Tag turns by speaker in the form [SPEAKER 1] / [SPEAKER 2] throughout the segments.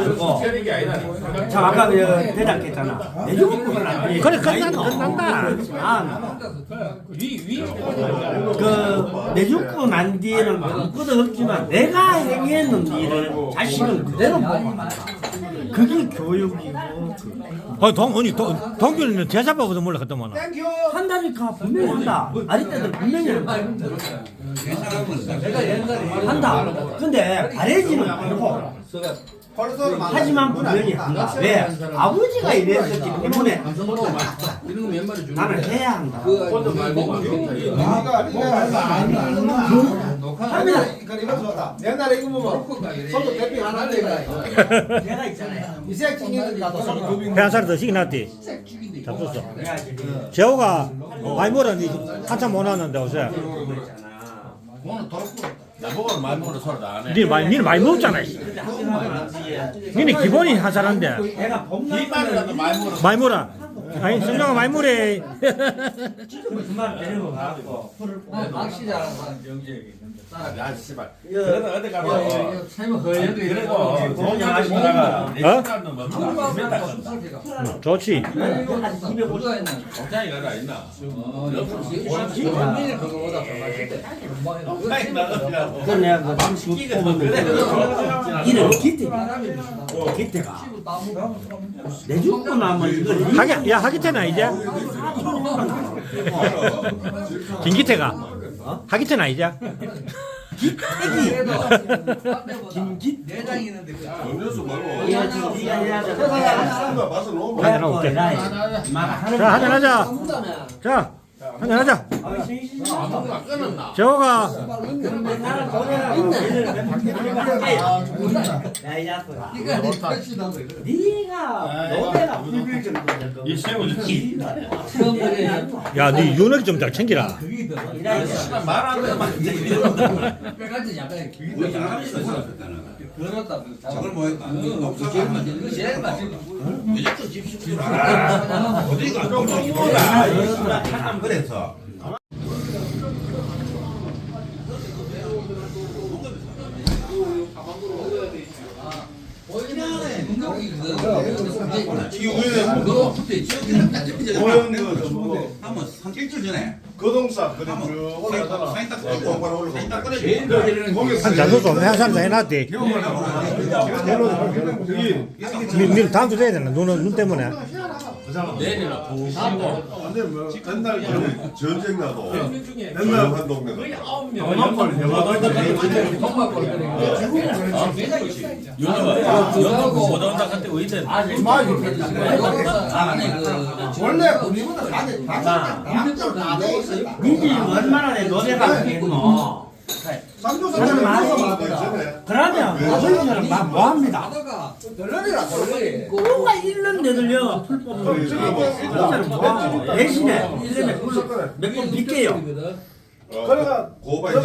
[SPEAKER 1] 가지고 참 아까 그 대답했잖아 내주국은 안 돼.
[SPEAKER 2] 그래, 끝난다, 끝난다.
[SPEAKER 1] 그렇지만 그 내주권 안 뒤에는 아무것도 없지만 내가 행했는 일을 자식은 그대로 보고. 그게 교육이고
[SPEAKER 2] 어, 동, 아니, 동, 동균이는 몰라, 그때만.
[SPEAKER 1] 한다니까 분명히 한다. 아리 때들 분명히 한다. 한다. 근데 바래지는 않고 하지만 분명히 한다. 왜? 아버지가 이랬었기 때문에 나는 해야 한다. 합니다.
[SPEAKER 3] 옛날에 이거 보면 손도 대피 하나 내가
[SPEAKER 1] 내가 있잖아요.
[SPEAKER 3] 이색 찡이니까 손이 두 빙.
[SPEAKER 2] 회사를 더. 잡혔어. 재호가 많이 몰았니? 한참 못 왔는데, 어제.
[SPEAKER 4] 나보고는 많이 먹어 서로 안 해.
[SPEAKER 2] 니 많이, 니는 많이 먹었잖아. 씨. 니는 기본이 한 사람인데.
[SPEAKER 1] 내가 봄날
[SPEAKER 4] 이말이라도 많이 먹어.
[SPEAKER 2] 많이 몰아. 아니, 성경아 많이 물에.
[SPEAKER 1] 그만 데리고 가고
[SPEAKER 5] 낚시 잘하는
[SPEAKER 4] 야 씨발.
[SPEAKER 1] 예.
[SPEAKER 4] 그래도 어디 가면
[SPEAKER 5] 삶은 허여도
[SPEAKER 4] 그래도
[SPEAKER 1] 어,
[SPEAKER 4] 돈이 하시다가 내
[SPEAKER 2] 어?
[SPEAKER 4] 시간도 뭐 맨날 썼다.
[SPEAKER 2] 좋지.
[SPEAKER 4] 공장이 가라 있나?
[SPEAKER 1] 그 내가 그 방식 뽑으면 이름 기태가 기태가. 내 죽고 나면 이걸
[SPEAKER 2] 하기, 야, 하기 때나, 이제? 김기태가. 하기 때나, 이제?
[SPEAKER 1] 김기
[SPEAKER 5] 내장 있는데 그
[SPEAKER 4] 음료수 말고.
[SPEAKER 2] 하고 올게. 자, 한잔하자. 자, 한잔하자. 재호가
[SPEAKER 1] 야,
[SPEAKER 2] 니 윤핵 좀잘 챙기라.
[SPEAKER 4] 안
[SPEAKER 6] 그래서. 지금 우리는
[SPEAKER 5] 너 그때 지역에
[SPEAKER 6] 오연 그 전부 한번 한 일주일 전에.
[SPEAKER 3] 거동사 그리고 쭉 올라가다가.
[SPEAKER 6] 사인 딱 끓이고 사인 딱
[SPEAKER 5] 거지는
[SPEAKER 2] 한 잔도 좀 해산도 해놨대. 니, 니 다음 주 돼야 되나? 눈, 눈 때문에.
[SPEAKER 4] 내리나 보시고.
[SPEAKER 3] 근데 뭐 맨날 그
[SPEAKER 7] 전쟁 나도
[SPEAKER 3] 맨날
[SPEAKER 7] 한 동네
[SPEAKER 3] 영화권 영화권
[SPEAKER 4] 요즘 영국 못 온다 한테 왜 있대?
[SPEAKER 5] 안에 그
[SPEAKER 3] 원래 우리보다 가게
[SPEAKER 5] 힘들도록 다돼 있어
[SPEAKER 1] 니들이 얼마나 내 노래가 하겠노
[SPEAKER 3] 삼조사는
[SPEAKER 1] 많이
[SPEAKER 3] 많이
[SPEAKER 1] 그러면 아버지처럼 막 뭐합니다
[SPEAKER 3] 덜러리라 덜러리
[SPEAKER 1] 누가 1년 내들려 풀법을 진짜로 뭐하고 대신에 1년에 몇번 빗게요
[SPEAKER 3] 그래가
[SPEAKER 7] 고바 이제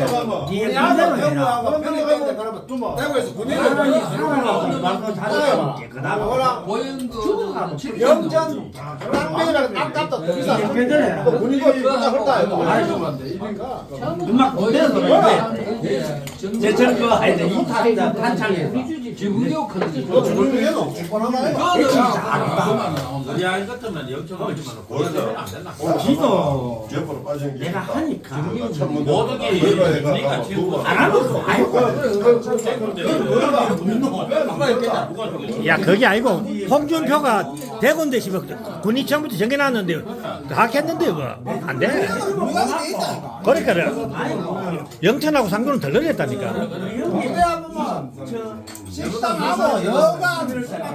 [SPEAKER 3] 아들
[SPEAKER 1] 문제는 해라.
[SPEAKER 3] 병원하고 편의점에 그러면 두모 대구에서 군인을
[SPEAKER 1] 사람이 사람하고 잘하고 깨끗하고
[SPEAKER 3] 그거랑
[SPEAKER 5] 보현도
[SPEAKER 3] 영전 땅매라는 아깝다 더 비싸
[SPEAKER 1] 괜찮아요.
[SPEAKER 3] 군인이 그다
[SPEAKER 1] 아이고.
[SPEAKER 3] 이니까
[SPEAKER 1] 음악 그래 제철 그거 아닌데 이 타리가 한창에
[SPEAKER 5] 지붕교 컨디
[SPEAKER 3] 너 죽을 위에는 죽거나
[SPEAKER 4] 우리 아이 같으면 영천 오지만 고려되면 안 된다.
[SPEAKER 7] 게
[SPEAKER 1] 내가 하니까
[SPEAKER 4] 모든 게 있으니까? 지금
[SPEAKER 1] 안 하고 아이고.
[SPEAKER 2] 야, 그게 아니고, 홍준표가 대군 대 시면 군이 처음부터 정해놨는데, 다 했는데, 뭐. 안 돼. 그러니까. 영천하고 상도는 덜 늘렸다니까.
[SPEAKER 3] 이래 한번만 식당하고 여가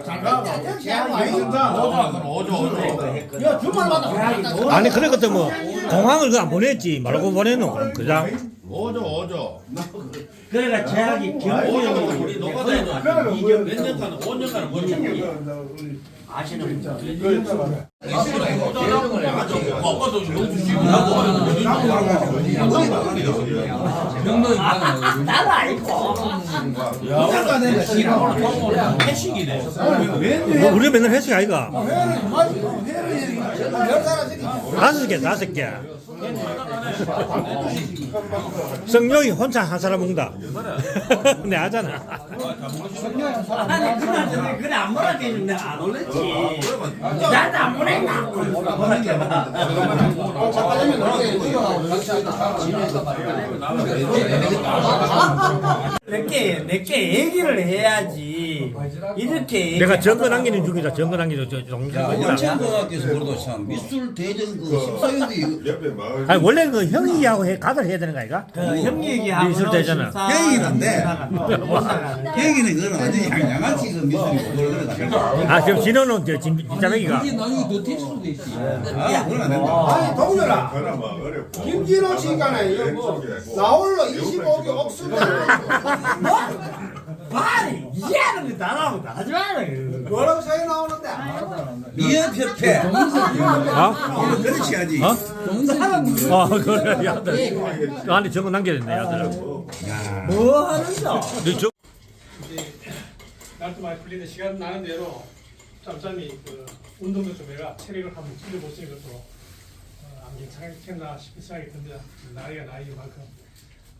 [SPEAKER 3] 잘가 제한 많이 준다
[SPEAKER 4] 오죠 오죠.
[SPEAKER 3] 야 주말마다
[SPEAKER 2] 아니, 그래, 그때 뭐, 공항을 그안 보냈지. 말고 보내노. 그냥.
[SPEAKER 4] 오죠 오죠.
[SPEAKER 1] 그러니까 제약이 경고형이
[SPEAKER 4] 우리 노가다에는 몇 년간 5년간 뭘
[SPEAKER 1] 아시는 분
[SPEAKER 5] 명동이
[SPEAKER 1] 나도 알고.
[SPEAKER 4] 회식이네.
[SPEAKER 2] 뭐 우리 맨날 회식 아이가 다섯 개 다섯 개 성룡이 혼자 한 사람 먹는다 내 하잖아
[SPEAKER 1] 아니 그나저나 그래 안 보라게 내가 안 올렸지. 나도 안 보냈나? 내게 얘기를 해야지. 이렇게
[SPEAKER 2] 내가 정거 남기는 중이다. 정거 남기는 저 동생
[SPEAKER 6] 원천고등학교에서 그래도 참 미술 대전 그 심사위원이
[SPEAKER 2] 아니 원래 그 형이하고 해 가들 해야 되는 거 아이가?
[SPEAKER 1] 그형 얘기하고
[SPEAKER 2] 미술.
[SPEAKER 6] 형이긴 한데. 여기는 그건 완전히 양양아치 그 미술이고 그걸 그래
[SPEAKER 2] 아 지금 진호는 저 진- 진짜배기가?
[SPEAKER 5] 이게 나중에 더될 수도 있지.
[SPEAKER 6] 아 그건 안 된다.
[SPEAKER 3] 아니 동료라
[SPEAKER 7] 그나마 어렵고.
[SPEAKER 3] 김진호 씨가네 이거 뭐 나홀로 25개 억수다
[SPEAKER 1] 말이 이해하는 거 나라고 하지 마라.
[SPEAKER 3] 뭐라고 차이 나오는데?
[SPEAKER 6] 미연협회
[SPEAKER 2] 어?
[SPEAKER 6] 이거 그렇지 하지
[SPEAKER 2] 어? 어 그래? 야들 안에 정거 남겨야 된다 야들
[SPEAKER 1] 뭐 하는데?
[SPEAKER 2] 너 저-
[SPEAKER 8] 날도 많이 풀리는 시간 나는 대로 짬짬이 그 운동도 좀 해가 체력을 한번 찔러보시는 것도 어, 안 괜찮겠나 싶은 생각이 듭니다. 나이가 나이인 만큼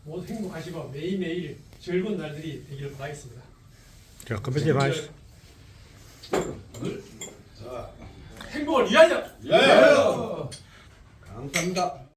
[SPEAKER 8] 모두 행복하시고 매일매일 즐거운 날들이 되기를 바라겠습니다.
[SPEAKER 2] 자, 건배지 마시죠.
[SPEAKER 8] 행복을 위하여! 예! 감사합니다.